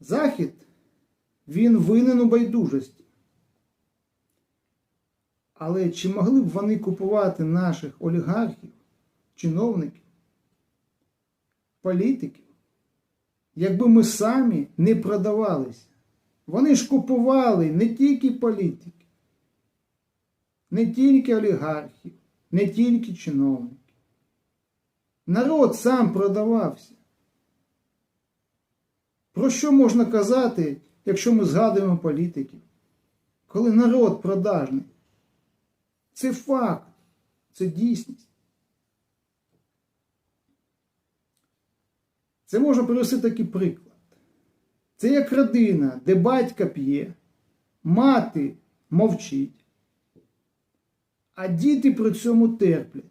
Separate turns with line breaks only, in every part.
Захід, він винен у байдужості. Але чи могли б вони купувати наших олігархів, чиновників, політиків, якби ми самі не продавалися? Вони ж купували не тільки політики, не тільки олігархів, не тільки чиновників. Народ сам продавався. Про що можна казати, якщо ми згадуємо політиків? Коли народ продажний? Це факт, це дійсність. Це можна привести такий приклад. Це як родина, де батька п'є, мати мовчить, а діти при цьому терплять.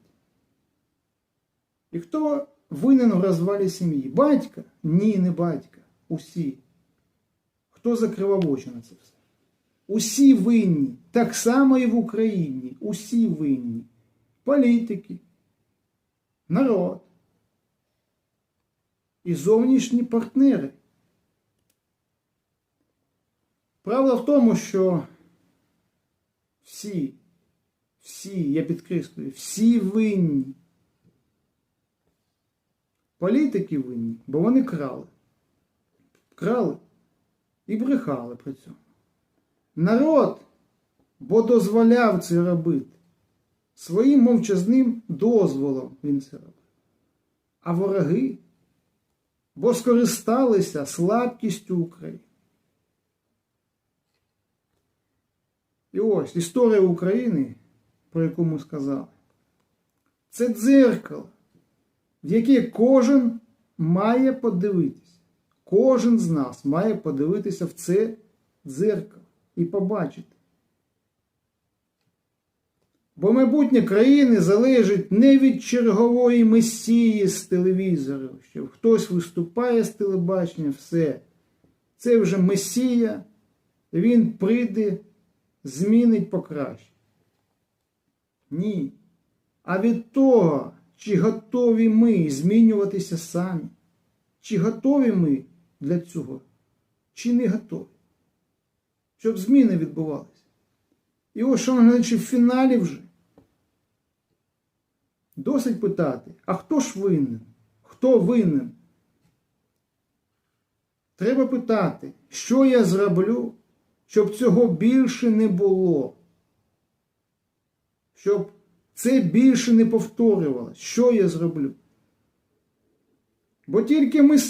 І хто винен в розвалі сім'ї? Батька? Ні, не батька. Усі. Хто закривав очі на це все? Усі винні. Так само і в Україні. Усі винні. Політики, народ і зовнішні партнери. Правда в тому, що всі, всі, я підкреслюю, всі винні. Політики винні, бо вони крали. Крали і брехали при цьому. Народ, бо дозволяв це робити. Своїм мовчазним дозволом він це робив. А вороги, бо скористалися слабкістю України. І ось історія України, про яку ми сказали, це дзеркало, в яке кожен має подивитися. Кожен з нас має подивитися в це дзеркало і побачити. Бо майбутнє країни залежить не від чергової месії з телевізору, що хтось виступає з телебачення, все. Це вже месія, він прийде, змінить покраще. Ні. А від того, чи готові ми змінюватися самі, чи готові ми для цього, чи не готові, щоб зміни відбувалися. І ось що глядачі, в фіналі вже. Досить питати, а хто ж винен? Хто винен? Треба питати, що я зроблю, щоб цього більше не було. Щоб це більше не повторювалося. Що я зроблю? Бо тільки ми самі.